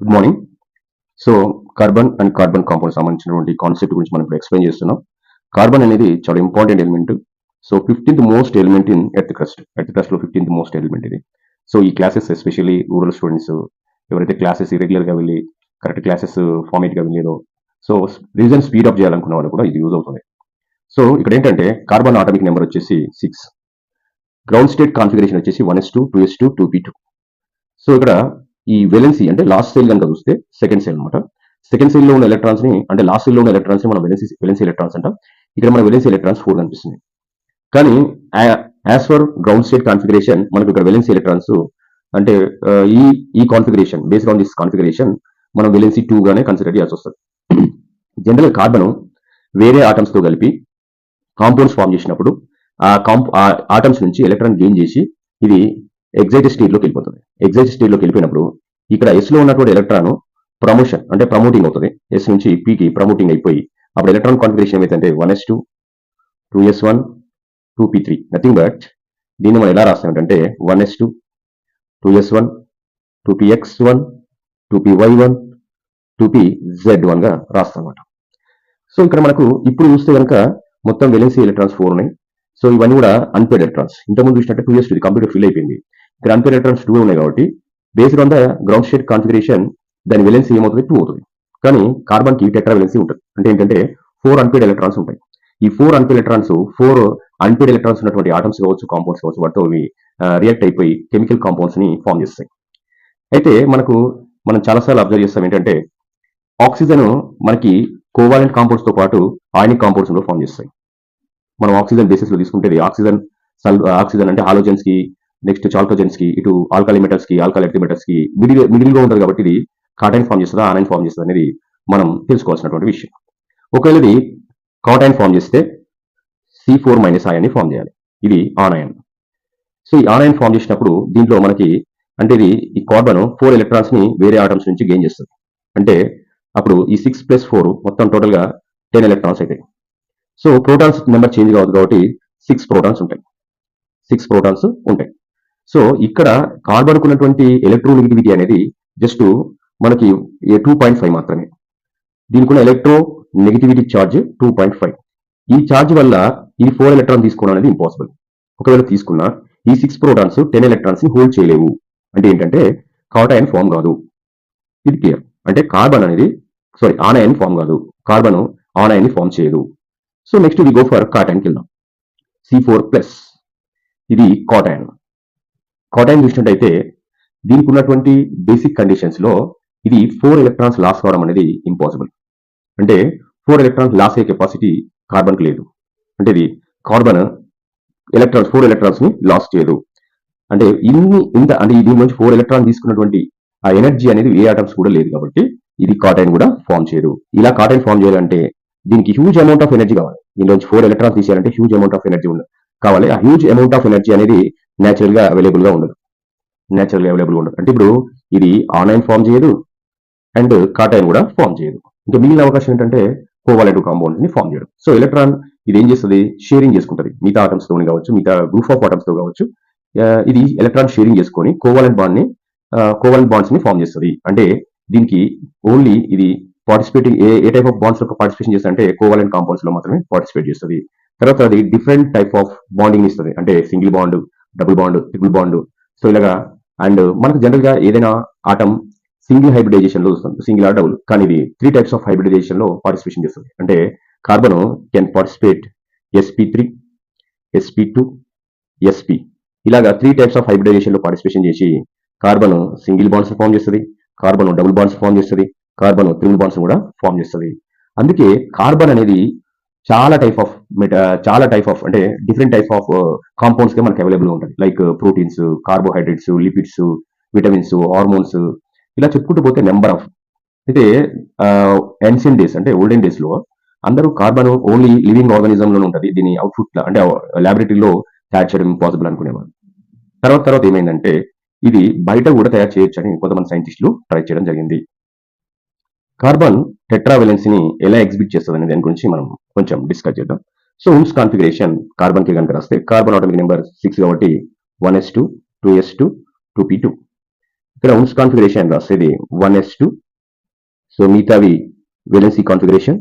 Good morning so carbon and carbon compound సంబంధించినటువంటి concept గురించి మనం ఇప్పుడు ఎక్స్ప్లెయిన్ చేస్తున్నాం. కార్బన్ అనేది చాలా important element so fifteenth most element in earth crust earth క్రస్ట్లో fifteenth most element ఇది. సో ఈ క్లాసెస్ ఎస్పెషల్లీ రూరల్ స్టూడెంట్స్ ఎవరైతే క్లాసెస్ ఇరెగ్యులర్గా వెళ్ళి కరెక్ట్ క్లాసెస్ ఫార్మేట్గా వెళ్ళేదో సో రీజన్ స్పీడ్ అప్ చేయాలనుకున్న వాళ్ళు కూడా ఇది యూజ్ అవుతుంది. సో ఇక్కడ ఏంటంటే కార్బన్ ఆటమిక్ నెంబర్ వచ్చేసి సిక్స్ గ్రౌండ్ స్టేట్ కాన్ఫిగరేషన్ వచ్చేసి one S two two S two two P two so ఇక్కడ ఈ వెలెన్సీ అంటే లాస్ట్ సెల్ కనుక చూస్తే సెకండ్ సెల్ అనమాట సెకండ్ సెల్లో ఉన్న ఎలక్ట్రాన్స్ని అంటే లాస్ట్ సెల్లో ఉన్న ఎలక్ట్రాన్స్ని మనం వెలెన్సీ వెలెన్సీ ఎలక్ట్రాన్స్ అంటాం. ఇక్కడ మన వెలెన్సీ ఎలక్ట్రాన్స్ ఫోర్ కనిపిస్తుంది. కానీ as far ground state configuration మనకు ఇక్కడ వెలెన్సీ ఎలక్ట్రాన్స్ అంటే ఈ ఈ configuration based on this configuration మనం వెలెన్సీ టూ గానే కన్సిడర్ చేయాల్సి వస్తుంది. జనరల్ కార్బన్ వేరే ఆటమ్స్తో కలిపి కాంపౌండ్స్ ఫామ్ చేసినప్పుడు ఆ కాంప్ ఆ ఆటమ్స్ నుంచి ఎలక్ట్రాన్ గెయిన్ చేసి ఇది ఎగ్జైట్ స్టేట్లోకి వెళ్ళిపోతుంది. ఎగ్జైట్ స్టేట్లోకి వెళ్ళిపోయినప్పుడు ఇక్కడ ఎస్లో ఉన్నటువంటి ఎలక్ట్రాన్ ప్రమోషన్ అంటే ప్రమోటింగ్ అవుతుంది. ఎస్ నుంచి పీకి ప్రమోటింగ్ అయిపోయి అప్పుడు ఎలక్ట్రాన్ కాన్ఫిగరేషన్ ఏమైతే one S two two S one two P three nothing but దీన్ని మనం ఎలా రాస్తామంటే one S two two S one two P X one two P Y one two P Z వన్గా రాస్తాం అనమాట so ఇక్కడ మనకు ఇప్పుడు చూస్తే కనుక మొత్తం వెలెన్సీ ఎలక్ట్రాన్స్ ఫోర్ ఉన్నాయి. సో ఇవన్నీ కూడా అన్పేడ్ ఎలక్ట్రాన్స్ ఇంతకుముందు చూసినట్టు టూ ఇయర్స్ ఇది కంప్యూటర్ ఫిల్ అయిపోయింది. ఇక్కడ అన్పేడ్ ఎలక్ట్రాన్స్ టూ ఉన్నాయి కాబట్టి based on the ground state configuration దాని వెలెన్సీ ఏమవుతుంది? టూ అవుతుంది. కానీ కార్బన్కి టెట్రా వెలెన్సీ ఉంటుంది? అంటే ఏంటంటే ఫోర్ అన్పేడ్ ఎలక్ట్రాన్స్ ఉంటాయి. ఈ four unpaired electrons four unpaired electrons ఉన్నటువంటి ఆటమ్స్ కావచ్చు కాంపౌండ్స్ కావచ్చు వాటితో ఇవి రియాక్ట్ అయిపోయి కెమికల్ కాంపౌండ్స్ని ఫామ్ చేస్తాయి. అయితే మనకు మనం చాలాసార్లు అబ్జర్వ్ చేస్తాం ఏంటంటే ఆక్సిజన్ మనకి కోవాలెంట్ కాంపౌండ్స్తో పాటు ఆయనిక్ కాంపౌండ్స్లో ఫామ్ చేస్తాయి. మనం ఆక్సిజన్ బేసిస్లో తీసుకుంటే ఆక్సిజన్ ఆక్సిజన్ అంటే హాలోజన్స్కి నెక్స్ట్ చాల్కోజెన్స్కి ఇటు ఆల్కాలి మెటల్స్కి ఆల్కాలి మెటల్స్కి మిడిల్ మిడిల్గా ఉంటుంది కాబట్టి ఇది కాటైన్ ఫామ్ చేస్తుందా ఆనైన్ ఫామ్ చేస్తుంది అనేది మనం తెలుసుకోవాల్సినటువంటి విషయం. ఒకవేళ ఇది కాటైన్ ఫామ్ చేస్తే సి ఫోర్ మైనస్ అని ఫామ్ చేయాలి. ఇది ఆనయన్ సో ఈ ఆనయన్ ఫామ్ చేసినప్పుడు దీంట్లో మనకి అంటే ఇది ఈ కార్బన్ ఫోర్ ఎలక్ట్రాన్స్ని వేరే ఆటమ్స్ నుంచి గెయిన్ చేస్తుంది. అంటే అప్పుడు ఈ సిక్స్ ప్లస్ ఫోర్ మొత్తం టోటల్గా టెన్ ఎలక్ట్రాన్స్ అవుతాయి సో ప్రోటాన్స్ నెంబర్ చేంజ్ కావద్దు కాబట్టి సిక్స్ ప్రోటాన్స్ ఉంటాయి. సిక్స్ ప్రోటాన్స్ ఉంటాయి. సో ఇక్కడ కార్బన్ ఉన్నటువంటి ఎలక్ట్రోనెగటివిటీ అనేది జస్ట్ మనకి టూ పాయింట్ ఫైవ్ మాత్రమే. దీనికి ఉన్న electro negativity charge two point five. ఈ ఛార్జ్ వల్ల ఈ ఫోర్ ఎలక్ట్రాన్ తీసుకోవడం అనేది ఇంపాసిబుల్. ఒకవేళ తీసుకున్నా ఈ సిక్స్ ప్రోటాన్స్ టెన్ ఎలక్ట్రాన్స్ని హోల్డ్ చేయలేవు. అంటే ఏంటంటే కాటైన్ ఫామ్ కాదు. ఇది క్లియర్. అంటే కార్బన్ అనేది సారీ ఆనయన్ ఫామ్ కాదు. కార్బన్ ఆనయన్ని ఫామ్ చేయదు. So next we go for cation వెళ్దాం సి ఫోర్ ప్లస్. ఇది కాటైన్ కాటైన్ చూసినట్టయితే దీనికి ఉన్నటువంటి బేసిక్ కండిషన్స్లో ఇది ఫోర్ ఎలక్ట్రాన్స్ లాస్ కావడం అనేది ఇంపాసిబుల్ అంటే ఫోర్ ఎలక్ట్రాన్స్ లాస్ అయ్యే కెపాసిటీ కార్బన్కి లేదు. అంటే ఇది కార్బన్ ఎలక్ట్రాన్స్ ఫోర్ ఎలక్ట్రాన్స్ని లాస్ చేయదు. అంటే ఇన్ని ఇంత అంటే దీని నుంచి ఫోర్ ఎలక్ట్రాన్ తీసుకున్నటువంటి ఆ ఎనర్జీ అనేది ఏ ఆటమ్స్ కూడా లేదు కాబట్టి ఇది కాటైన్ కూడా ఫామ్ చేయదు. ఇలా కాటైన్ ఫామ్ చేయాలంటే దీనికి హ్యూజ్ అమౌంట్ ఆఫ్ ఎనర్జీ కావాలి. దీని నుంచి ఫోర్ ఎలక్ట్రాన్స్ తీసేయాలంటే హ్యూజ్ అమౌంట్ ఆఫ్ ఎనర్జీ ఉండదు కావాలి. ఆ హ్యూజ్ అమౌంట్ ఆఫ్ ఎనర్జీ అనేది నేచురల్గా అవైలబుల్గా ఉండదు. నేచురల్గా అవైలబుల్ ఉండదు. అంటే ఇప్పుడు ఇది ఆన్లైన్ ఫామ్ చేయదు అండ్ కాటైన్ కూడా ఫామ్ చేయదు. ఇంకా మిగిలిన అవకాశం ఏంటంటే కోవాలెంట్ కాంపౌండ్ని ఫామ్ చేయడం. సో ఎలక్ట్రాన్ ఇది ఏం చేస్తుంది? షేరింగ్ చేసుకుంటుంది. మిగతా ఆటమ్స్తో కావచ్చు మిగతా గ్రూప్ ఆఫ్ ఆటమ్స్తో కావచ్చు. ఇది ఎలక్ట్రాన్ షేరింగ్ చేసుకొని కోవాలెంట్ బాండ్ని కోవాలెంట్ బాండ్స్ని ఫామ్ చేస్తుంది. అంటే దీనికి ఓన్లీ ఇది participating a a type of బాండ్స్లో participation చేస్తుంది అంటే కోవాలెంట్ కాంపౌండ్స్లో మాత్రమే పార్టిసిపేట్ చేస్తుంది. తర్వాత అది డిఫరెంట్ టైప్ ఆఫ్ బాండింగ్ ఇస్తుంది. అంటే single bond double bond triple bond so ఇలాగా అండ్ మనకు జనరల్గా ఏదైనా ఆటం సింగిల్ హైబ్రిడైజేషన్లో సింగిల్ ఆర్ డబుల్ కానీ ఇది త్రీ టైప్స్ ఆఫ్ హైబ్రిడైజేషన్లో పార్టిసిపేషన్ చేస్తుంది. అంటే carbon can participate S P three S P two S P ఇలాగా త్రీ టైప్స్ ఆఫ్ హైబ్రిడైజేషన్లో పార్టిసిపేషన్ చేసి కార్బన్ సింగిల్ బాండ్స్ ఫామ్ చేస్తుంది. కార్బన్ డబుల్ బాండ్స్ ఫామ్ చేస్తుంది. కార్బన్ త్రిబుల్ బాండ్స్ కూడా ఫామ్ చేస్తుంది. అందుకే కార్బన్ అనేది చాలా టైప్ ఆఫ్ చాలా టైప్ ఆఫ్ అంటే డిఫరెంట్ టైప్ ఆఫ్ కాంపౌండ్స్గా మనకి అవైలబుల్ ఉంటుంది like proteins carbohydrates lipids vitamins hormones ఇలా చెప్పుకుంటూ పోతే నెంబర్ ఆఫ్ అయితే uh, ఎన్షియన్ డేస్ అంటే ఓల్డెన్ డేస్లో అందరూ కార్బన్ ఓన్లీ లివింగ్ ఆర్గానిజం లోనే ఉంటుంది. దీని అవుట్పుట్ అంటే uh, ల్యాబొరేటరీలో తయారు చేయడం పాసిబుల్ అనుకునేవారు తర్వాత తర్వాత ఏమైందంటే ఇది బయట కూడా తయారు చేయొచ్చు అని కొంతమంది సైంటిస్టులు ట్రై చేయడం జరిగింది. కార్బన్ టెట్రావెలెన్సీని ఎలా ఎగ్జిబిట్ చేస్తుంది అనే దాని గురించి మనం కొంచెం డిస్కస్ చేద్దాం. సో ఉమ్స్ కాన్ఫిగరేషన్ కార్బన్కి కనుక రాస్తే కార్బన్ ఆటోమిక్ నెంబర్ సిక్స్ కాబట్టి one S two two S two two P two ఇక్కడ ఉమ్స్ కాన్ఫిగరేషన్ రాసేది వన్ ఎస్ టూ సో మిగతావి వెలెన్సీ కాన్ఫిగరేషన్.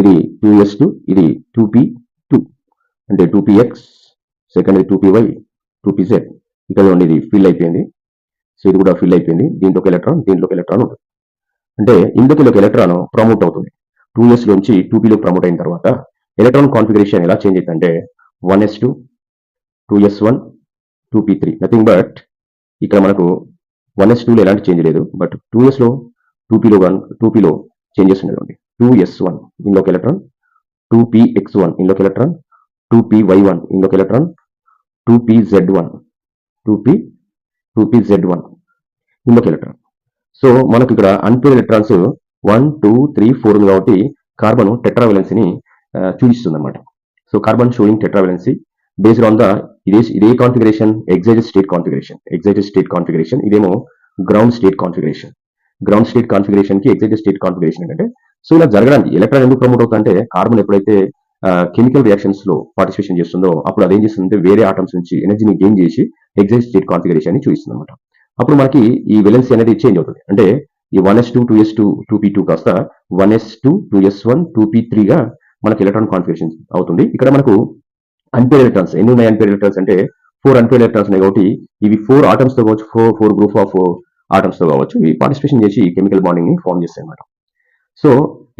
ఇది టూ ఎస్ టూ ఇది టూ పి టూ అంటే two P X second two P Y two P Z ఇక్కడ ఉండేది ఇది ఫిల్ అయిపోయింది. సో ఇది కూడా ఫిల్ అయిపోయింది. దీంట్లోకి ఎలక్ట్రాన్ దీంట్లోకి ఎలక్ట్రాన్ ఉంటుంది. అంటే ఇందులోకి ఎలక్ట్రాన్ ప్రమోట్ అవుతుంది. టూ ఎస్ నుంచి టూ పీలోకి ప్రమోట్ అయిన తర్వాత ఎలక్ట్రాన్ కాన్ఫిగరేషన్ ఎలా చేంజ్ అవుతుందంటే one S two two S one two P three nothing but ఇక్కడ మనకు వన్ ఎస్ టూలో ఎలాంటి చేంజ్ లేదు. బట్ టూ ఎస్లో టూ పీలో వన్ టూ పీలో చేంజెస్ ఉన్నది టూ ఎస్ వన్ ఇందులోకి electron two P X one ఇందులోకి electron two P Y one ఇందులోకి electron two P Z one two P two P Z one ఇందులోకి electron so మనకు ఇక్కడ unpaired electrons one two three four ఉంది కాబట్టి carbon టెట్రావెలెన్సీని చూపిస్తుంది అనమాట so carbon showing tetravalency based on the ఇదే ఇదే configuration excited state configuration excited state configuration ఇదేమో ground state configuration ground state కాన్ఫిగరేషన్కి excited state configuration ఏంటంటే సో ఇలా జరగడానికి ఎలక్ట్రాన్ ఎందుకు ప్రమోట్ అవుతుందంటే కార్బన్ ఎప్పుడైతే కెమికల్ రియాక్షన్స్లో పార్టిసిపేషన్ చేస్తుందో అప్పుడు అదేం చేస్తుందంటే వేరే ఆటమ్స్ నుంచి ఎనర్జీని గెయిన్ చేసి ఎగ్జైట్ స్టేట్ కాన్ఫిగరేషన్ని చూపిస్తుంది అనమాట అప్పుడు మనకి ఈ వెలెన్సీ అనేది చేంజ్ అవుతుంది. అంటే ఈ one S two two S two two P two కాస్త one S two two S one two P త్రీగా మనకి ఎలక్ట్రాన్ కాన్ఫిగరేషన్ అవుతుంది. ఇక్కడ మనకు అన్పేర్ ఎలక్ట్రాన్స్ ఎన్ని ఉన్నాయి అన్పేర్ ఎలక్ట్రాన్స్ అంటే ఫోర్ అన్పేర్ ఎలక్ట్రాన్స్ ఉన్నాయి కాబట్టి ఇవి ఫోర్ ఆటమ్స్తో కావచ్చు ఫోర్ ఫోర్ గ్రూప్ ఆఫ్ ఆటమ్స్తో కావచ్చు ఇవి పార్టిసిపేషన్ చేసి కెమికల్ బాండింగ్ని ఫామ్ చేస్తాయి అన్నమాట. సో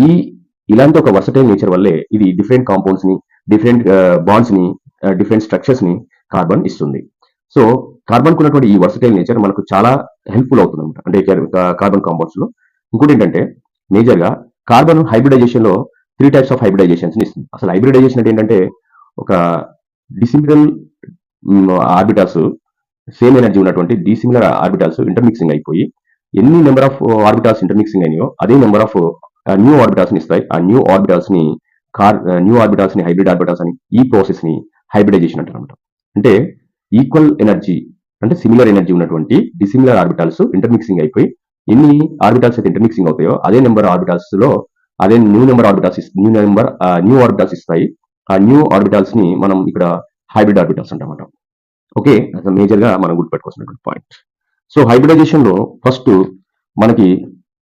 ఈ ఇలాంటి ఒక వర్సటైల్ నేచర్ వల్లే ఇది డిఫరెంట్ కాంపౌండ్స్ని డిఫరెంట్ బాండ్స్ uh, ని uh, డిఫరెంట్ స్ట్రక్చర్స్ని కార్బన్ ఇస్తుంది. సో కార్బన్ ఉన్నటువంటి ఈ వర్సటైల్ నేచర్ మనకు చాలా హెల్ప్ఫుల్ అవుతుంది అనమాట అంటే కార్బన్ కాంపౌండ్స్లో. ఇంకోటి ఏంటంటే మేజర్గా కార్బన్ హైబ్రిడైజేషన్లో త్రీ టైప్స్ ఆఫ్ హైబ్రిడైజేషన్స్ ఇస్తుంది. అసలు హైబ్రిడైజేషన్ అంటే ఏంటంటే ఒక డిసిమిలర్ ఆర్బిటల్స్ సేమ్ ఎనర్జీ ఉన్నటువంటి డిసిమిలర్ ఆర్బిటాల్స్ ఇంటర్మిక్సింగ్ అయిపోయి ఎన్ని నెంబర్ ఆఫ్ ఆర్బిటాల్స్ ఇంటర్మిక్సింగ్ అయినాయో అదే నెంబర్ ఆఫ్ న్యూ ఆర్బిటల్స్ని ఇస్తాయి. ఆ న్యూ ఆర్బిటల్స్ని కార్ న్యూ ఆర్బిటల్స్ని హైబ్రిడ్ ఆర్బిటాల్స్ అని ఈ ప్రాసెస్ని హైబ్రిడైజేషన్ అంటారు అంటే ఈక్వల్ ఎనర్జీ అంటే సిమిలర్ ఎనర్జీ ఉన్నటువంటి డిసిమిలర్ ఆర్బిటాల్స్ ఇంటర్మిక్సింగ్ అయిపోయి ఎన్ని ఆర్బిటాల్స్ అయితే ఇంటర్మిక్సింగ్ అవుతాయో అదే నెంబర్ ఆర్బిటాల్స్లో అదే new number orbitals new number new orbitals ఇస్తాయి. ఆ న్యూ ఆర్బిటాల్స్ని మనం ఇక్కడ హైబ్రిడ్ ఆర్బిటాల్స్ అంటామట ఓకే మేజర్గా మనం గుర్తుపెట్టుకోవాల్సినటువంటి పాయింట్ సో హైబ్రిడైజేషన్లో ఫస్ట్ మనకి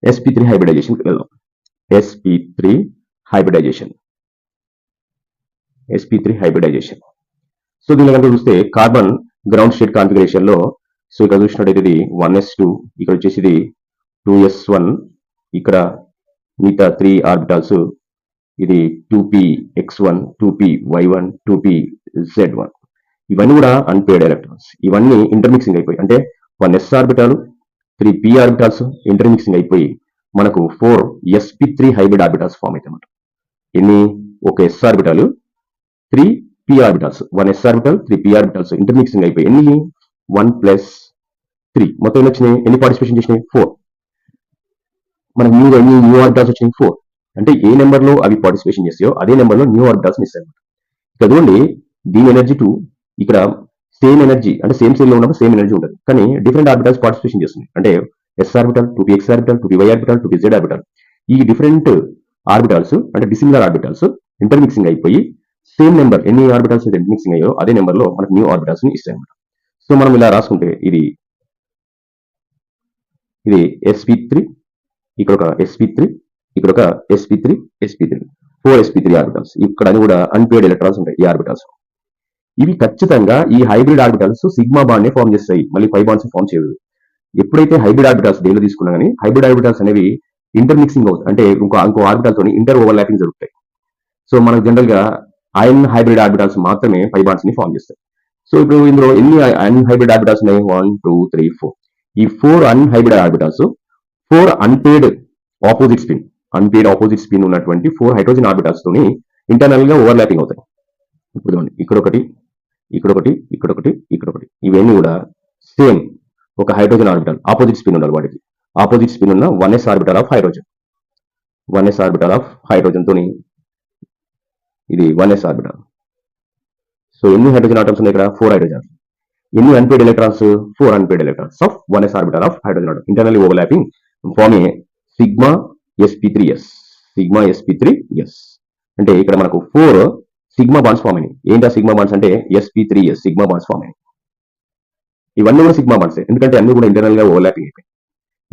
ఎస్పీ త్రీ హైబ్రిడైజేషన్ వెళ్దాం. Sp three hybridisation sp three hybridisation so దీని కనుక చూస్తే కార్బన్ గ్రౌండ్ స్టేట్ కాన్ఫిగరేషన్లో సో ఇక్కడ చూసినట్టయితే ఇది వన్ ఎస్ టూ ఇక్కడ వచ్చేసి ఇది టూ ఎస్ వన్ ఇక్కడ మిగతా త్రీ ఆర్బిటాల్స్ ఇది two p x one two p y one two p z one ఇవన్నీ కూడా అన్పేడ్ ఎలక్ట్రాన్స్ ఇవన్నీ ఇంటర్మిక్సింగ్ అయిపోయి అంటే one s orbital three p orbitals intermixing అయిపోయి మనకు four sp three hybrid orbitals form అవుతాయి అన్నమాట ఎన్ని? ఒక s orbital three p orbitals one s orbital three p orbitals intermixing అయిపోయి ఎన్ని? వన్ ప్లస్ త్రీ మొత్తం ఎన్ని వచ్చినాయి? ఎన్ని పార్టిసిపేషన్ చేసినాయి? ఫోర్ మనకు న్యూ ఎన్ని న్యూ ఆర్బిటల్స్ వచ్చినాయి. ఫోర్ అంటే ఏ నెంబర్లో అవి పార్టిసిపేషన్ చేస్తాయో అదే నెంబర్లో న్యూ ఆర్బిటల్స్ ఇస్తాయి అన్నమాట ఇక్కడ చూడండి దీని ఎనర్జీ టు ఇక్కడ సేమ్ ఎనర్జీ అంటే సేమ్ సేమ్లో ఉన్నప్పుడు సేమ్ ఎనర్జీ ఉంటుంది. కానీ డిఫరెంట్ ఆర్బిటల్స్ పార్టిసిపేషన్ చేస్తున్నాయి. అంటే S orbital two P X orbital two P Y orbital two P Z orbital ఈ డిఫరెంట్ ఆర్బిటల్స్ అంటే డిసిమిలర్ ఆర్బిటల్స్ ఇంటర్మిక్సింగ్ అయిపోయి సేమ్ నెంబర్ ఎన్ని ఆర్బిటల్స్ అయితే మిక్సింగ్ అయ్యో అదే నెంబర్లో మనకు న్యూ ఆర్బిటల్స్ని ఇస్తాయి అనమాట సో మనం ఇలా రాసుకుంటే ఇది ఇది ఎస్పీ త్రీ ఇక్కడ ఒక ఎస్పీ త్రీ ఇక్కడ ఒక sp three sp three four sp three orbitals ఇక్కడ అని కూడా అన్పేడ్ ఎలక్ట్రాన్స్ ఉంటాయి ఈ ఆర్బిటల్స్ ఇవి ఖచ్చితంగా ఈ హైబ్రిడ్ ఆర్బిటల్స్ సిగ్మా బాండ్ని ఫామ్ చేస్తాయి. మళ్ళీ ఫైవ్ బాండ్స్ ఫామ్ చేయదు. ఎప్పుడైతే హైబ్రిడ్ ఆర్బిటల్స్ దేనిలో తీసుకున్నా కానీ హైబ్రిడ్ ఆర్బిటల్స్ అనేవి ఇంటర్మిక్సింగ్ అవుతాయి. అంటే ఇంకో ఇంకో ఆర్బిటల్ తోని ఇంటర్ ఓవర్లాపింగ్ జరుగుతాయి. సో మనకు జనరల్గా అయన్ హైబ్రిడ్ ఆర్బిటల్స్ మాత్రమే ఫైవ్ బాండ్స్ని ఫామ్ చేస్తాయి. సో ఇప్పుడు ఇందులో ఎన్ని అన్ హైబ్రిడ్ ఆర్బిటల్స్ ఉన్నాయి? వన్ టూ త్రీ ఫోర్ ఈ four unhybrid orbitals four unpaired opposite spin unpaired opposite spin ఉన్నటువంటి ఫోర్ హైడ్రోజన్ ఆర్బిటల్స్ తోని ఇంటర్నల్గా ఓవర్లాపింగ్ అవుతాయి. ఇప్పుడు ఇక్కడ ఒకటి ఇక్కడ ఒకటి ఇక్కడ ఒకటి ఇక్కడ ఒకటి. ఇవన్నీ కూడా సేమ్ ఒక హైడ్రోజన్ ఆర్బిటల్ ఆపోజిట్ స్పిన్ ఉండాలి వాటికి. ఆపోజిట్ స్పిన్ ఉన్న one s orbital of hydrogen one s orbital of hydrogen తోని ఇది వన్ ఎస్ ఆర్బిటల్ సో ఎన్ని హైడ్రోజన్ ఆటమ్స్ ఉన్నాయి ఇక్కడ? ఫోర్ హైడ్రోజన్ ఎన్ని unpaired electrons four unpaired electrons of one s orbital of hydrogen atom internally overlapping form a sigma sp three s sigma sp three s అంటే ఇక్కడ మనకు four sigma bonds form అయినాయి. ఏంటా sigma bonds అంటే? Sp three s sigma bonds form అయినాయి. ఇవన్నీ కూడా sigma bonds ఎందుకంటే అన్ని కూడా ఇంటర్నల్గా ఓవర్లాపింగ్ అయిపోయి.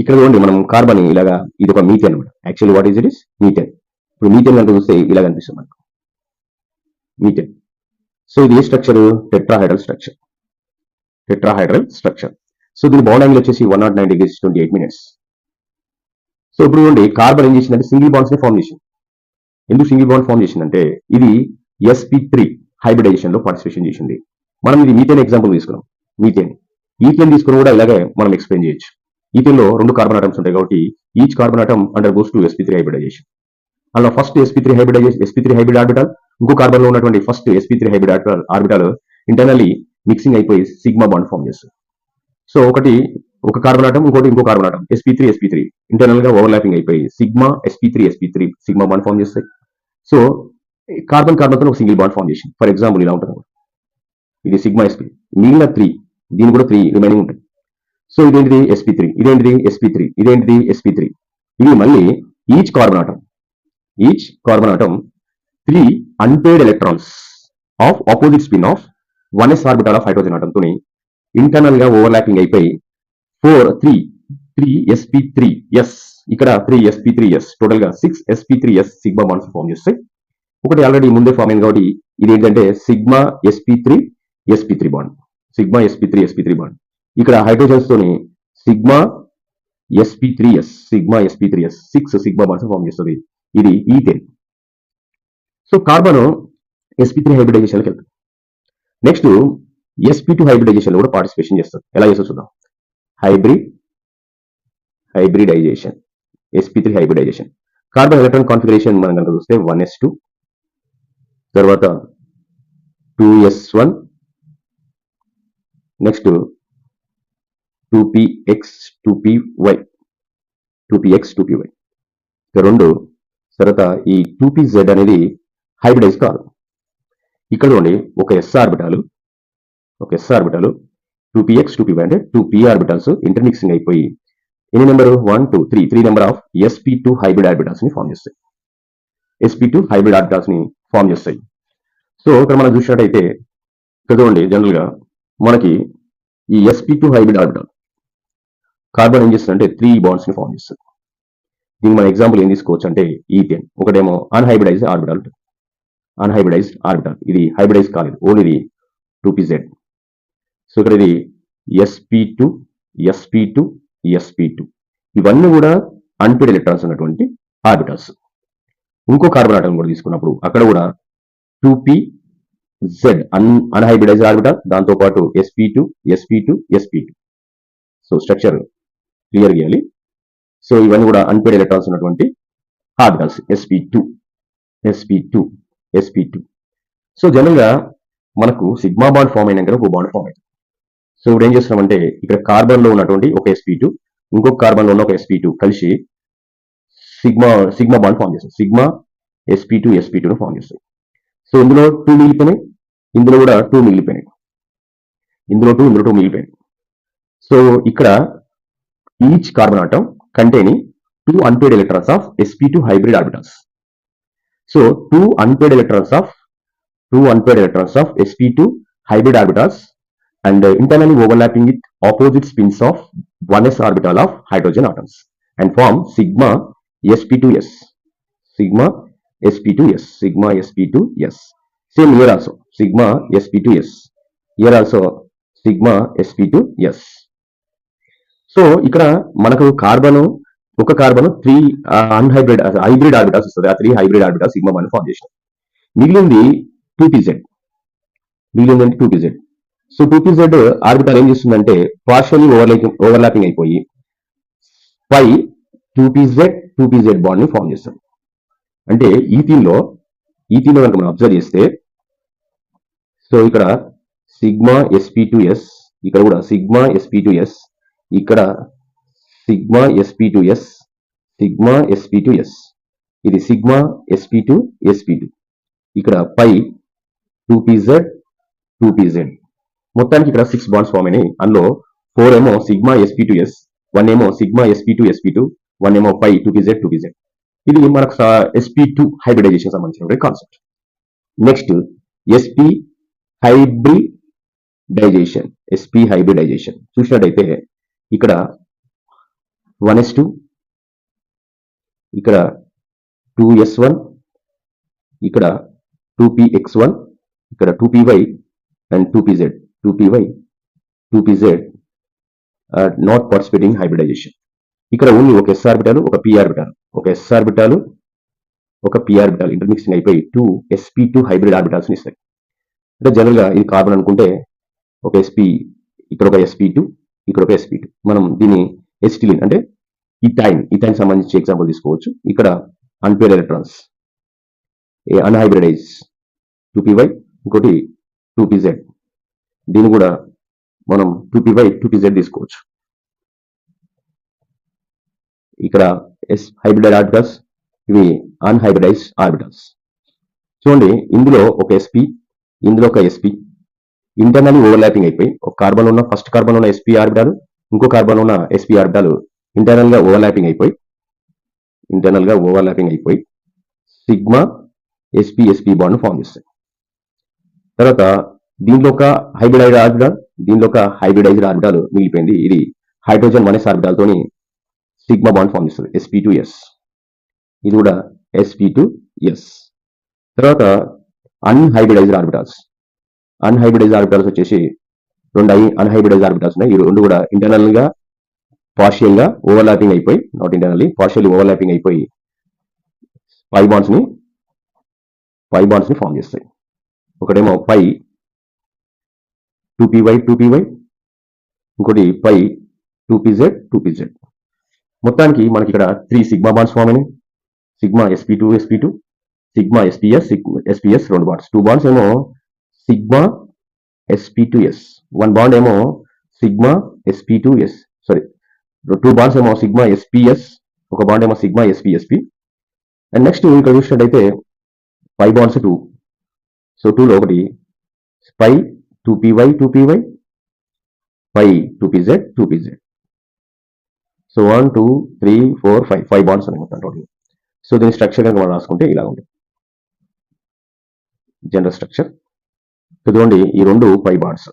ఇక్కడ చూడండి మనం కార్బన్ ఇలాగా ఇది ఒక మీథేన్ అనమాట. Actually what is it is methane ఇప్పుడు మీథేన్ కనుక చూస్తే ఇలా కనిపిస్తుంది మనకు. మీథేన్. సో ఇది ఏ structure? Tetrahedral structure. Tetrahedral structure. So దీని బాండ్ యాంగిల్ వచ్చేసి one nought nine degrees twenty eight minutes so ఇప్పుడు చూడండి కార్బన్ ఏం చేసిందంటే సింగిల్ బాండ్స్ని ఫామ్ చేసింది. ఎందుకు సింగిల్ బాండ్ ఫామ్ చేసిందంటే ఇది ఎస్పీ త్రీ హైబ్రిడైజేషన్లో పార్టిసిపేషన్ చేసింది. మనం ఇది మీథేన్ ఎగ్జాంపుల్ తీసుకున్నాం. మీథేన్. ఈథేన్ తీసుకుని కూడా ఇలాగే మనం ఎక్స్ప్లెయిన్ చేయొచ్చు. ఈథేన్లో రెండు కార్బన్ ఆటమ్స్ ఉంటాయి కాబట్టి each carbon atom undergoes to sp three hybridisation అలా first sp three hybrid sp three hybrid orbital ఇంకో కార్బన్లో ఉన్నటువంటి first sp three hybrid orbital internally mixing అయిపోయి సిగ్మా బాండ్ ఫామ్ చేస్తుంది సో ఒకటి ఒక కార్బన్ ఆటం ఇంకోటి ఇంకో carbon atom sp three sp three ఇంటర్నల్గా ఓవర్లాపింగ్ అయిపోయి sigma sp three sp three sigma bond form చేస్తాయి సో కార్బన్ కార్బన్తో ఒక సింగిల్ బాండ్ ఫామ్ చేసింది ఫర్ ఎగ్జాంపుల్ ఇలా ఉంటుంది ఇది సిగ్మా ఎస్పీ మిగిలిన త్రీ దీని కూడా త్రీ రిమైనింగ్ ఉంటాయి సో ఇదేంటిది ఎస్పీ త్రీ ఇదేంటిది ఎస్పీ త్రీ ఇదేంటిది ఎస్పీ త్రీ ఇవి మళ్ళీ each carbon atom each carbon atom three unpaired electrons of opposite spin of one s orbital of hydrogen ఆటంతో ఇంటర్నల్గా ఓవర్లాపింగ్ అయిపోయి four three three sp three s ఇక్కడ three SP three yes టోటల్గా six sp three s sigma bonds form చేస్తాయి. ఒకటి already ముందే form అయింది కాబట్టి ఇది ఏంటంటే sigma SP three SP three bond sigma SP three SP three bond ఇక్కడ హైడ్రోజన్స్ తోని sigma SP three S sigma SP three S six sigma bonds form చేస్తుంది. ఇది ethane. So carbon SP three హైబ్రిడైజేషన్కి వెళ్తుంది. Next SP two hybridisation కూడా participation చేస్తారు ఎలా చేస్తారు చూద్దాం. Hybrid hybridisation sp three hybridisation carbon electron configuration మనం కనుక చూస్తే వన్ ఎస్ టూ తర్వాత two s one next two PX two Y two PX two Y రెండు తర్వాత ఈ టూపీ జెడ్ అనేది హైబ్రిడైజ్ కాదు. ఇక్కడ చూడండి ఒక ఎస్ఆర్బిటాలు ఒక s orbital orbital two p x two p అంటే టూ పి ఆర్బిటల్స్ ఇంటర్మిక్సింగ్ అయిపోయి ఎన్ని number one two three three number of sp two hybrid ఆర్బిటల్స్ని form చేస్తాయి. ఎస్పీ టూ హైబ్రిడ్ ఆర్బిటల్స్ని ఫామ్ చేస్తాయి. సో ఇక్కడ మనం చూసినట్టయితే ఇక్కడ చూడండి జనరల్గా మనకి ఈ sp two hybrid orbital carbon ఏం చేస్తుందంటే త్రీ బాండ్స్ని ఫామ్ చేస్తుంది. దీన్ని మన ఎగ్జాంపుల్ ఏం తీసుకోవచ్చు అంటే ఈథేన్ ఒకటేమో అన్హైబ్రిడైజ్ ఆర్బిటల్ అన్హైబ్రిడైజ్ ఆర్బిటల్ ఇది హైబ్రిడైజ్ కాలేదు. ఓన్లీ ఇది టూ పిజెడ్ సో ఇక్కడ ఇది sp two sp two sp two ఇవన్నీ కూడా అన్పిడ్ ఎలక్ట్రాన్స్ ఉన్నటువంటి ఆర్బిటల్స్ ఇంకో కార్బన్ ఆటం కూడా తీసుకున్నప్పుడు అక్కడ కూడా two p z un unhybridised orbital దాంతో పాటు sp two sp two sp two so structure clear చేయాలి సో ఇవన్నీ కూడా అన్పేడ్ ఎలక్ట్రాన్స్ ఉన్నటువంటి orbitals sp two sp two sp two so జనరల్గా మనకు సిగ్మా బాండ్ ఫామ్ అయినాక ఒక బాండ్ ఫామ్ అయింది సో ఇప్పుడు ఏం చేస్తున్నామంటే ఇక్కడ కార్బన్లో ఉన్నటువంటి ఒక ఎస్పీ టూ ఇంకొక కార్బన్లో ఉన్న ఒక ఎస్పీ టూ కలిసి సిగ్మా సిగ్మా బాండ్ ఫామ్ చేస్తాం sigma SP two SP two form చేస్తాయి సో ఇందులో టూ మిగిలిపోయినాయి. ఇందులో కూడా టూ మిగిలిపోయినాయి. ఇందులో టూ ఇందులో టూ మిగిలిపోయినాయి. సో ఇక్కడ each carbon atom containing two unpaired electrons of sp2 hybrid orbitals. So two unpaired electrons of two unpaired electrons of sp2 hybrid orbitals and uh, internally overlapping with opposite spins of 1s orbital of hydrogen atoms and form sigma sp2s sigma sp2s sigma sp2s same here also. Sigma sp2s here also sigma sp2s so ఇక్కడ మనకు carbon ఒక carbon three unhybrid hybrid orbitals వస్తుంది. ఆ three hybrid orbital sigma one form చేసిన మిగిలింది two p z మిగిలిందంటే two p z so two p z orbital ఏం చేస్తుందంటే partially overlapping overlapping అయిపోయి pi two p z two p z బాండ్ని form చేస్తుంది. అంటే ఈ థీమ్లో ఈ థీమ్లో కనుక మనం అబ్జర్వ్ చేస్తే సో ఇక్కడ సిగ్మా ఎస్పీ టూ ఎస్ ఇక్కడ కూడా సిగ్మా ఎస్పీ టూ ఎస్ ఇక్కడ sigma SP two S sigma SP two S ఇది sigma SP two SP two ఇక్కడ pi two PZ two PZ మొత్తానికి ఇక్కడ సిక్స్ బాండ్స్ ఫామ్ అయినాయి. అందులో ఫోర్ ఏమో sigma sp two s one ఏమో sigma sp two sp two one ఏమో pi two PZ two PZ ఇది మనకు ఎస్పీ టూ హైబ్రిడైజేషన్ సంబంధించిన concept next sp hybridisation sp hybridisation చూసినట్టయితే ఇక్కడ వన్ ఎస్ టూ ఇక్కడ టూ ఎస్ వన్ ఇక్కడ two px one ఇక్కడ two P Y and two PZ two PY two PZ not participating hybridization ఇక్కడ only ఒక yes orbital ఒక P orbital ఒక yes orbital ఒక పి ఆర్బిటాల్ ఇంటర్మిక్సింగ్ అయిపోయి two SP two hybrid ఆర్బిటాల్స్ని ఇస్తాయి అంటే జనరల్గా ఇది కార్బన్ అనుకుంటే ఒక ఎస్పీ ఇక్కడ ఒక ఎస్పీ టూ ఇక్కడ ఒక ఎస్పీటీ మనం దీన్ని ఎస్టిలిన్ అంటే ఇథైన్ ఇథైన్ సంబంధించి ఎగ్జాంపుల్ తీసుకోవచ్చు. ఇక్కడ unpaired electrons unhybridised two y ఇంకోటి టూ జెడ్ దీన్ని కూడా మనం టూ వై టూ జెడ్ తీసుకోవచ్చు. ఇక్కడ ఎస్ హైబ్రిడైడ్ ఆర్బిటల్స్ ఇవి అన్హైబ్రిడైజ్ ఆర్బిటల్స్ చూడండి ఇందులో ఒక ఎస్పీ ఇందులో ఒక ఎస్పీ ఇంటర్నల్ ఓవర్లాపింగ్ అయిపోయి ఒక కార్బన్ ఉన్న ఫస్ట్ కార్బన్ ఉన్న ఎస్పీ ఆర్బిటాలు ఇంకో కార్బన్ ఉన్న ఎస్పీ ఆర్బిటాలు ఇంటర్నల్గా ఓవర్లాపింగ్ అయిపోయి ఇంటర్నల్గా ఓవర్లాపింగ్ అయిపోయి sigma sp sp bond form చేస్తాయి. తర్వాత దీంట్లో ఒక హైబ్రిడైజ్ ఆర్బిటాల్ దీంట్లో ఒక హైబ్రిడైజ్డ్ ఆర్బిటాల్ మిగిలిపోయింది. ఇది హైడ్రోజన్ మనస్ ఆర్బిటాల్ సిగ్మా బాండ్ ఫామ్ చేస్తుంది. ఎస్పీ టు ఎస్ ఇది కూడా ఎస్పీ టు ఎస్ తర్వాత అన్హైబ్రిడైజ్డ్ ఆర్బిటాల్స్ అన్హైబ్రిడైజ్ ఆర్బిటల్స్ వచ్చేసి రెండు అన్హైబ్రిడైజ్ ఆర్బిటల్స్ ఉన్నాయి. ఈ రెండు కూడా ఇంటర్నల్గా పార్షియల్గా ఓవర్లాపింగ్ అయిపోయి నాట్ ఇంటర్నల్లీ పార్షియల్ ఓవర్లాపింగ్ అయిపోయి పై బాండ్స్ని పై బాండ్స్ని ఫామ్ చేస్తాయి. ఒకటేమో pi two PY two PY ఇంకోటి pi two PZ two p z మొత్తానికి మనకి ఇక్కడ త్రీ సిగ్మా బాండ్స్ ఫామ్ అయినాయి. Sigma sp two sp two sigma SPS SPS రెండు బాండ్స్ టూ బాండ్స్ ఏమో sigma SP two S one bond ఏమో sigma SP two S sorry two bonds ఏమో sigma SPS ఒక bond ఏమో sigma ఎస్పీఎస్పీ and next ఇక్కడ చూసినట్టయితే five bonds two so టూలో ఒకటి. Pi two PY two PY pi two PZ two PZ so one two three four five five bonds అని మొత్తం total so దీని స్ట్రక్చర్ కనుక మనం రాసుకుంటే ఇలా ఉంటుంది జనరల్ స్ట్రక్చర్ చూడండి ఈ రెండు పై బాండ్స్.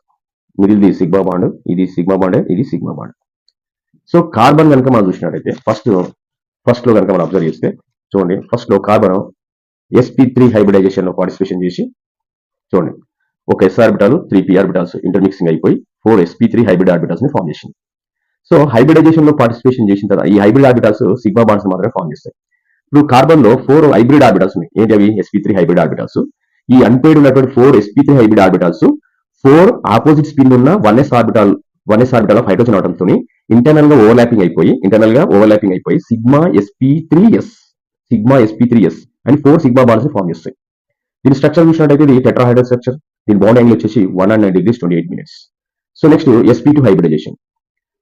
మిగిలిది సిగ్మా బాండ్ ఇది సిగ్మా బాండ్ ఇది సిగ్మా బాండ్. సో కార్బన్ కనుక మనం చూసినట్టయితే ఫస్ట్ ఫస్ట్లో కనుక మనం అబ్జర్వ్ చేస్తే చూడండి ఫస్ట్లో కార్బన్ ఎస్పీ త్రీ హైబ్రిడైజేషన్లో పార్టిసిపేషన్ చేసి చూడండి ఒక s orbital three p orbitals intermixing అయిపోయి ఫోర్ ఎస్పీ త్రీ హైబ్రిడ్ ఆర్బిటాల్స్ని ఫామ్ చేసింది. సో హైబ్రిడైజేషన్లో పార్టిసిపేషన్ చేసిన తర్వాత ఈ హైబ్రిడ్ ఆర్బిటాల్స్ సిగ్మా బాండ్స్ మాత్రమే ఫామ్ చేస్తాయి. ఇప్పుడు కార్బన్లో ఫోర్ హైబ్రిడ్ ఆర్బిటాల్స్ ఉన్నాయి. ఏంటి అవి? ఎస్పీ త్రీ హైబ్రిడ్ ఆర్బిటాల్స్ ఈ అన్పేడ్ ఉన్నటువంటి four sp three hybrid orbitals four opposite spin ఉన్న one s orbital one s orbital of hydrogen atoms తోని ఇంటర్నల్గా ఓవర్లాపింగ్ అయిపోయి ఇంటర్నల్గా ఓవర్లాపింగ్ అయిపోయి sigma sp three s sigma sp three s and four sigma balls form చేస్తాయి. దీని structure చూసినట్టయితే ఇది టెట్రాహైడ్రల్ స్ట్రక్చర్ దీని బాండ్ యాంగిల్ వచ్చేసి one and nine degrees twenty eight minutes so next sp two hybridization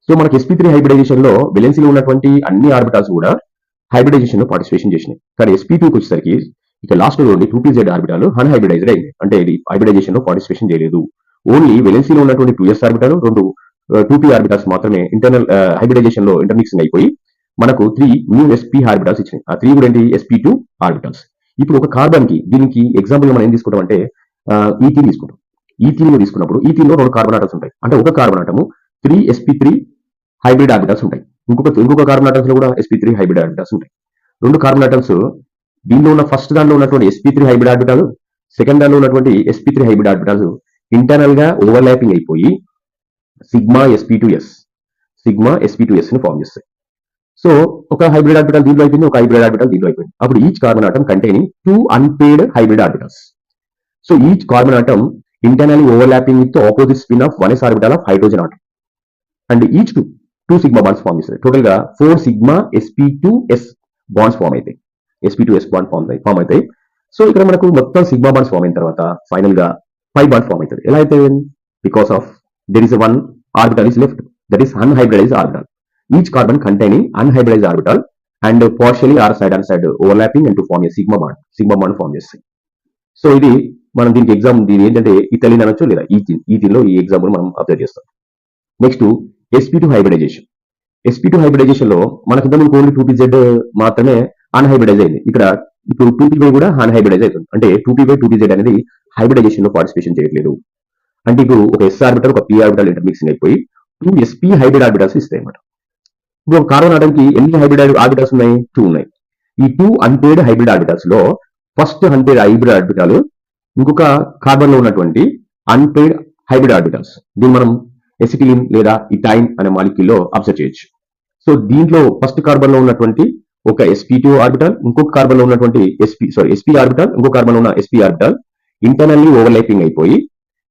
so మనకి SP three హైబ్రిడైజేషన్లో వెలెన్సీలో ఉన్నటువంటి అన్ని ఆర్బిటాల్స్ కూడా హైబ్రిడైజేషన్లో పార్టిసిపేషన్ చేసినాయి. కానీ ఎస్పీ టూకి వచ్చేసరికి ఇక లాస్ట్లో ఉండి టూ పీజెడ్ ఆర్బిటాలు అన్హైబ్రిడైజ్డ్ అయింది. అంటే ఇది హైబ్రిడైజేషన్లో పార్టిసిపేషన్ చేయలేదు. ఓన్లీ వెలెన్సీలో ఉన్నటువంటి టూ ఎస్ ఆర్బిటాలు రెండు uh, టూ పీ ఆర్బిటాల్స్ మాత్రమే ఇంటర్నల్ హైబ్రిడైజేషన్ uh, లో ఇంటర్మిక్సింగ్ అయిపోయి మనకు త్రీ న్యూ ఎస్పీ ఆర్బిటాల్స్ ఇచ్చినాయి. ఆ త్రీ కూడా ఏంటి? ఎస్పీ టూ ఆర్బిటాల్స్ ఇప్పుడు ఒక కార్బన్కి దీనికి ఎగ్జాంపుల్ మనం ఏం తీసుకుంటాం అంటే ఈథీన్ తీసుకుంటాం. ఈథీన్ తీసుకున్నప్పుడు ఈథీన్లో రెండు కార్బన్ ఆటమ్స్ ఉంటాయి. అంటే ఒక carbon atom three sp three hybrid orbitals ఉంటాయి. ఇంకొక ఇంకొక కార్బన్ ఆటమ్స్లో కూడా ఎస్పీ త్రీ హైబ్రిడ్ ఆర్బిటాల్స్ ఉంటాయి. రెండు కార్బన్ ఆటమ్స్ దీనిలో ఉన్న ఫస్ట్ దానిలో ఉన్నటువంటి sp three hybrid orbital second దానిలో ఉన్నటువంటి ఎస్పీ త్రీ హైబ్రిడ్ ఆర్బిటాల్స్ ఇంటర్నల్గా ఓవర్లాపింగ్ అయిపోయి sigma sp two s sigma sp two ఎస్ని form చేస్తాయి. సో ఒక హైబ్రిడ్ ఆర్బిటల్ దీంట్లో అయిపోయింది ఒక హైబ్రిడ్ ఆర్బిటల్ దీంట్లో అయిపోయింది. అప్పుడు each carbon atom containing two unpaired hybrid orbitals so each carbon atom internally overlapping with opposite spin of one s orbital of hydrogen atom and each two two sigma bonds form చేస్తాయి. టోటల్గా four sigma sp two s bonds form అవుతాయి sp two s bond form form అవుతాయి. So ఇక్కడ మనకు మొత్తం sigma bonds form అయిన తర్వాత ఫైనల్గా ఫైవ్ బాండ్ ఫామ్ అవుతుంది. ఎలా అయితే because of there is one orbital is left that is unhybridized orbital each carbon containing unhybridized orbital and partially are side and side overlapping and to form a sigma bond sigma bond form చేస్తాయి. So ఇది మనం దీనికి exam దీని ఏంటంటే ethylene అనొచ్చు లేదా? Ethene ethene ఈ example మనం అబ్జర్వ్ చేస్తాం. Next sp two hybridization sp two హైబ్రిడైజేషన్లో మనకి ఇంతకుముందు ఓన్లీ టూ జెడ్ మాత్రమే అన్హైబ్రిడైజ్ అయింది. ఇక్కడ ఇప్పుడు టూ పీ కూడా అన్హైబ్రిడైజ్ అవుతుంది. అంటే టూ పీ టూ పీజెడ్ అనేది హైబ్రిడైజేషన్లో పార్టిసిపేషన్ చేయట్లేదు. అంటే ఇప్పుడు ఒక ఎస్ ఆర్బిటల్ ఒక పి ఆర్బిటల్ ఇంటర్మిక్సింగ్ అయిపోయి టూ ఎస్పీ హైబ్రిడ్ ఆర్బిటల్స్ ఇస్తాయి అన్నమాట ఇప్పుడు ఒక కార్బన్ ఆటంకి ఎన్ని హైబ్రిడ్ ఆర్బిటల్స్ ఉన్నాయి? టూ ఉన్నాయి. ఈ టూ అన్పేడ్ హైబ్రిడ్ ఆర్బిటల్స్లో ఫస్ట్ అన్పేడ్ హైబ్రిడ్ ఆర్బిటల్ ఇంకొక కార్బన్లో ఉన్నటువంటి అన్పేడ్ హైబ్రిడ్ ఆర్బిటల్స్ దీన్ని మనం ఎసిటిలిన్ లేదా ఇటైన్ అనే మాలిక్యూల్లో అబ్జర్వ్ చేయొచ్చు. సో దీంట్లో ఫస్ట్ కార్బన్లో ఉన్నటువంటి ఒక ఎస్పీ ఆర్బిటల్ ఇంకొక కార్బన్లో ఉన్నటువంటి ఎస్పీ సారీ ఎస్పీ ఆర్బిటల్ ఇంకొక కార్బన్లో ఉన్న ఎస్పీ ఆర్బిటల్ ఇంటర్నల్లీ ఓవర్లాపింగ్ అయిపోయి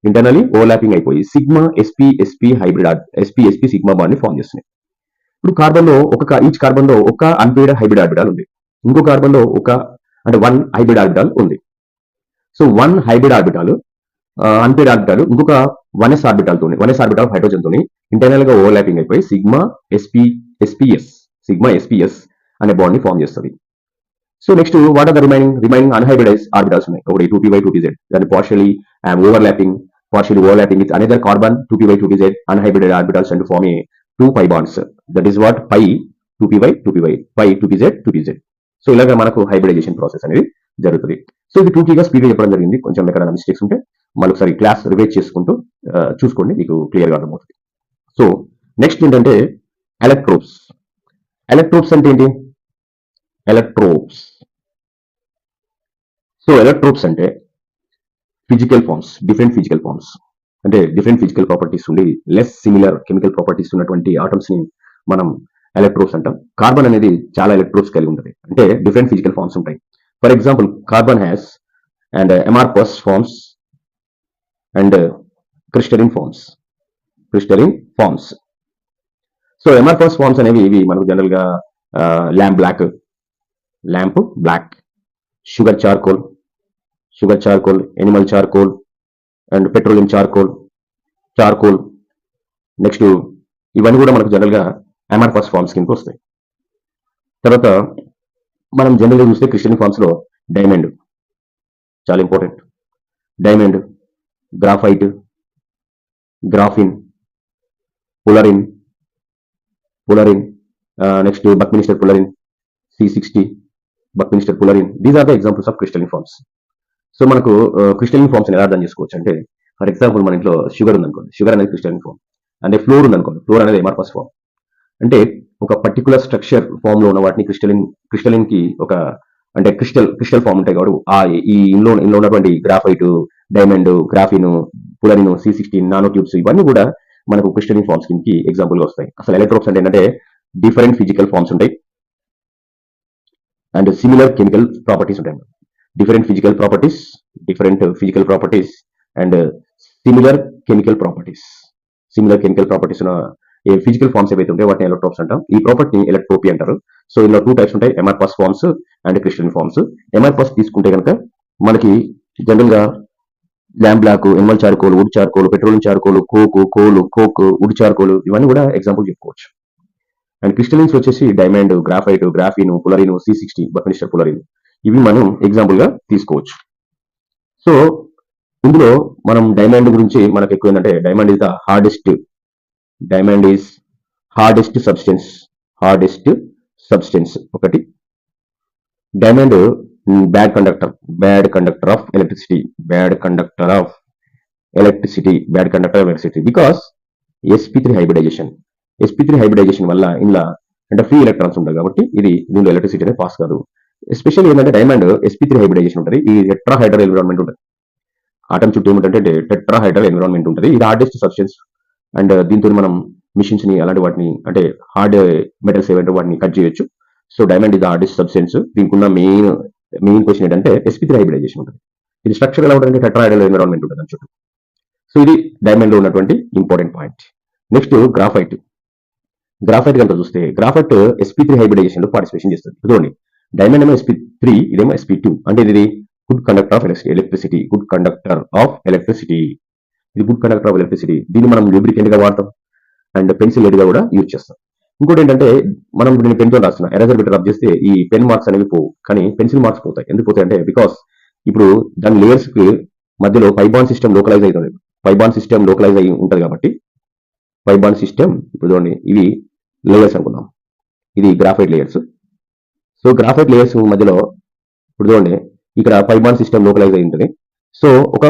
ఇంటర్నల్లీ ఓవర్లాపింగ్ అయిపోయి sigma sp sp hybrid sp sp sigma బాండ్ని ఫామ్ చేస్తున్నాయి. ఇప్పుడు కార్బన్లో ఒక ఈచ్ కార్బన్లో ఒక అన్పేడ్ హైబ్రిడ్ ఆర్బిటల్ ఉంది. ఇంకో కార్బన్లో ఒక అంటే వన్ హైబ్రిడ్ ఆర్బిటల్ ఉంది. So one hybrid orbital unpaired orbital ఇంకొక వన్ ఎస్ ఆర్బిటాల్ తోని వన్ ఎస్ ఆర్బిటాల్ హైడ్రోజన్ తోని ఇంటర్నల్గా ఓవర్లాపింగ్ అయిపోయి sigma S P S P S sigma S P S అనే బాండ్ని ఫామ్ చేస్తుంది. So next what are the remaining remaining unhybridized orbitals ఉన్నాయి? ఒకటి two P by two zed దాని partially overlapping partially overlapping with another carbon 2p by 2pz unhybridized orbitals and form a two pi bonds. That is what pi 2p by 2p by pi 2pz 2pz so ఇలాగ మనకు hybridisation process అనేది జరుగుతుంది. So ఇది two స్పీడ్గా చెప్పడం జరిగింది. కొంచెం ఎక్కడైనా మిస్టేక్స్ ఉంటే మళ్ళీ ఒకసారి క్లాస్ రివైజ్ చేసుకుంటూ uh, చూసుకోండి మీకు క్లియర్గా అర్థమవుతుంది. సో నెక్స్ట్ ఏంటంటే ఎలక్ట్రోప్స్ ఎలక్ట్రోప్స్ అంటే ఏంటి? ఎలక్ట్రోప్స్ సో ఎలక్ట్రోప్స్ అంటే physical forms different physical forms అంటే డిఫరెంట్ ఫిజికల్ ప్రాపర్టీస్ ఉండి లెస్ సిమిలర్ కెమికల్ ప్రాపర్టీస్ ఉన్నటువంటి ఆటమ్స్ని మనం ఎలక్ట్రోప్స్ అంటాం. కార్బన్ అనేది చాలా ఎలక్ట్రోప్స్ కలిగి ఉంటుంది. అంటే డిఫరెంట్ ఫిజికల్ ఫార్మ్స్ ఉంటాయి. For example carbon has and amorphous forms and crystalline forms crystalline forms so amorphous forms అనేవి ఇవి మనకు జనరల్గా uh, lamp black lamp black sugar charcoal sugar charcoal animal charcoal and petroleum charcoal charcoal next ఇవన్నీ కూడా మనకు జనరల్గా amorphous forms కింద వస్తాయి. తర్వాత మనం జనరల్గా చూస్తే క్రిస్టియన్ ఫార్మ్స్లో డైమండ్ చాలా important diamond graphite graphene fullerene fullerene next buckminster fullerene c sixty buckminster fullerene these are the examples of crystalline forms so మనకు uh, క్రిస్టలిన్ ఫార్మ్స్ ఎలా అర్థం చేసుకోవచ్చు అంటే ఫర్ ఎగ్జాంపుల్ మన ఇంట్లో షుగర్ ఉందనుకోండి. షుగర్ అనేది క్రిస్టలిన్ ఫార్మ్ అంటే ఫ్లోర్ ఉందనుకోండి. ఫ్లోర్ అనేది ఎమర్పస్ ఫార్మ్ అంటే ఒక పర్టికులర్ స్ట్రక్చర్ ఫామ్లో ఉన్న వాటిని క్రిస్టలిన్ క్రిస్టలిన్కి ఒక అంటే క్రిస్టల్ క్రిస్టల్ ఫామ్ ఉంటాయి కాబట్టి ఆ ఈ ఇందులో ఇందులో ఉన్నటువంటి graphite diamond graphene fullerene c sixteen nanotubes ఇవన్నీ కూడా మనకు క్రిస్టలిన్ ఫార్మ్స్కి ఎగ్జాంపుల్గా వస్తాయి. అసలు ఎలక్ట్రోప్స్ అంటే ఏంటంటే డిఫరెంట్ ఫిజికల్ ఫార్మ్స్ ఉంటాయి. అండ్ సిమిలర్ కెమికల్ ప్రాపర్టీస్ ఉంటాయి different physical properties different physical properties and similar chemical properties similar chemical properties ఉన్న ఏ ఫిజికల్ ఫార్మ్స్ ఏవైతే ఉంటాయో వాటిని ఎలక్ట్రోప్స్ అంటాం. ఈ ప్రాపర్టీ ఎలక్ట్రోపీ అంటారు. సో ఇందులో టూ టైప్స్ ఉంటాయి. Amorphous forms and crystalline forms amorphous తీసుకుంటే కనుక మనకి జనరల్గా lamp black animal charcoal wood charcoal petroleum charcoal coke coal coke wood charcoal ఇవన్నీ కూడా ఎగ్జాంపుల్ చెప్పుకోవచ్చు. అండ్ క్రిస్టలిన్స్ వచ్చేసి diamond graphite graphene fullerene c sixty buckminster fullerene. ఇవి మనం ఎగ్జాంపుల్గా తీసుకోవచ్చు. సో ఇందులో మనం డైమండ్ గురించి మనకు ఎక్కువ ఏంటంటే diamond is the hardest diamond is hardest substance hardest substance ఒకటి. Diamond bad conductor bad conductor of electricity bad conductor of electricity bad conductor of electricity. Because sp three hybridization. Sp three hybridization వల్ల ఇందులో అంటే free electrons ఉంటాయి కాబట్టి ఇది దీనిలో electricity అనేది pass కాదు. ఎస్పెషల్ ఏంటంటే డైమండ్ ఎస్పీ త్రీ హైబ్రిడైజేషన్ ఉంటుంది. ఈ టెట్రా హైడ్రల్ ఎన్విరాన్మెంట్ ఉంటుంది. ఆటం చుట్టూ ఏమిటంటే టెట్రా హైడ్రల్ ఎన్విరాన్మెంట్ ఉంటుంది. ఇది హార్డెస్ట్ సబ్స్టెన్స్ అండ్ దీంతో మనం మిషన్స్ని అలాంటి వాటిని అంటే హార్డ్ మెటల్స్ ఏవైతే వాటిని కట్ చేయొచ్చు. సో డైమండ్ ఇది హార్డెస్ట్ సబ్స్టెన్స్ దీనికి ఉన్న మెయిన్ మెయిన్ క్వశ్చన్ ఏంటంటే ఎస్పీ త్రీ హైబ్రిడైజేషన్ ఉంటుంది. ఇది స్ట్రక్చర్ ఎలా ఉంటుంది టెట్రాహైడ్రల్ ఎన్విరాన్మెంట్ ఉంటుంది అని చుట్టూ. సో ఇది డైమండ్లో ఉన్నటువంటి important point next graphite graphite కనుక చూస్తే గ్రాఫైట్ ఎస్పీ త్రీ హైబ్రిడైజేషన్లో పార్టిసిపేషన్ చేస్తుంది. చూడండి. డైమండ్ ఏమో ఎస్పీ త్రీ ఇదేమో ఎస్పీ టూ అంటే ఇది good conductor of electricity good conductor of electricity ఇది గుడ్ కండక్టర్ ఆఫ్ ఎలక్ట్రిసిటీ దీన్ని మనం లిబ్రికెంట్గా వాడతాం? అండ్ పెన్సిల్గా కూడా యూజ్ చేస్తాం. ఇంకోటి ఏంటంటే మనం నేను పెన్తో రాస్తున్నా. ఎరేజర్ బెటర్ రబ్ చేస్తే ఈ పెన్ మార్క్స్ అనేవి పోవు. కానీ పెన్సిల్ మార్క్స్ పోతాయి. ఎందుకు పోతాయి అంటే బికాస్ ఇప్పుడు దాని లేయర్స్కి మధ్యలో పైబాన్ సిస్టమ్ లోకలైజ్ అవుతుంది. పైబాన్ సిస్టమ్ లోకలైజ్ అయి ఉంటుంది కాబట్టి పైబాన్ సిస్టమ్ ఇప్పుడు చూడండి ఇవి లేయర్స్ అనుకుందాం. ఇది graphite layers so graphite layers మధ్యలో ఇప్పుడు చూడండి ఇక్కడ పైబాన్ సిస్టమ్ లోకలైజ్ అయి ఉంటుంది. సో ఒక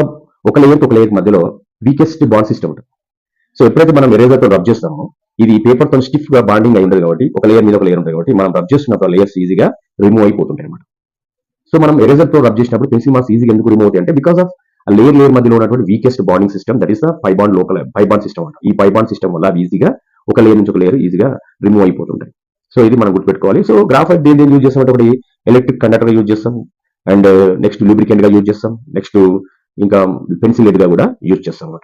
ఒక లేయర్కి ఒక లేయర్ మధ్యలో వీకెస్ట్ బాండ్ సిస్టమ్ ఉంటుంది. సో ఎప్పుడైతే మనం ఎరేజర్తో రబ్ చేస్తామో ఇది పేపర్తో స్టిఫ్గా బాండింగ్ అయి ఉంటుంది కాబట్టి ఒక లేయర్ మీద ఒక లేయర్ ఉంటుంది కాబట్టి మనం రబ్ చేస్తున్నప్పుడు లేయర్స్ ఈజీగా రిమూవ్ అయిపోతుంటాయి అనమాట సో మనం ఎరేజర్తో రబ్ చేసినప్పుడు పెన్సిల్ మార్క్స్ ఈజీగా ఎందుకు రిమూవ్ అవుతాయి అంటే బికాస్ ఆఫ్ లేయర్ లేయర్ మధ్యలో ఉన్నటువంటి weakest bonding system that is the pi bond local pi bond system అంట. ఈ ఫైవ్ బాండ్ సిస్టమ్ వల్ల అది ఈజీగా ఒక లేయర్ నుంచి ఒక లేయర్ ఈజీగా రిమూవ్ అయిపోతుంటాయి. సో ఇది మనం గుర్తుపెట్టుకోవాలి. సో గ్రాఫైట్ దేని దేని యూజ్ చేసినప్పుడు ఒకటి ఎలక్ట్రిక్ కండక్టర్ యూజ్ చేస్తాం. అండ్ నెక్స్ట్ లూబ్రికెంట్గా యూజ్ చేస్తాం. నెక్స్ట్ ఇంకా పెన్సిల్గా కూడా యూజ్ చేస్తాం అనమాట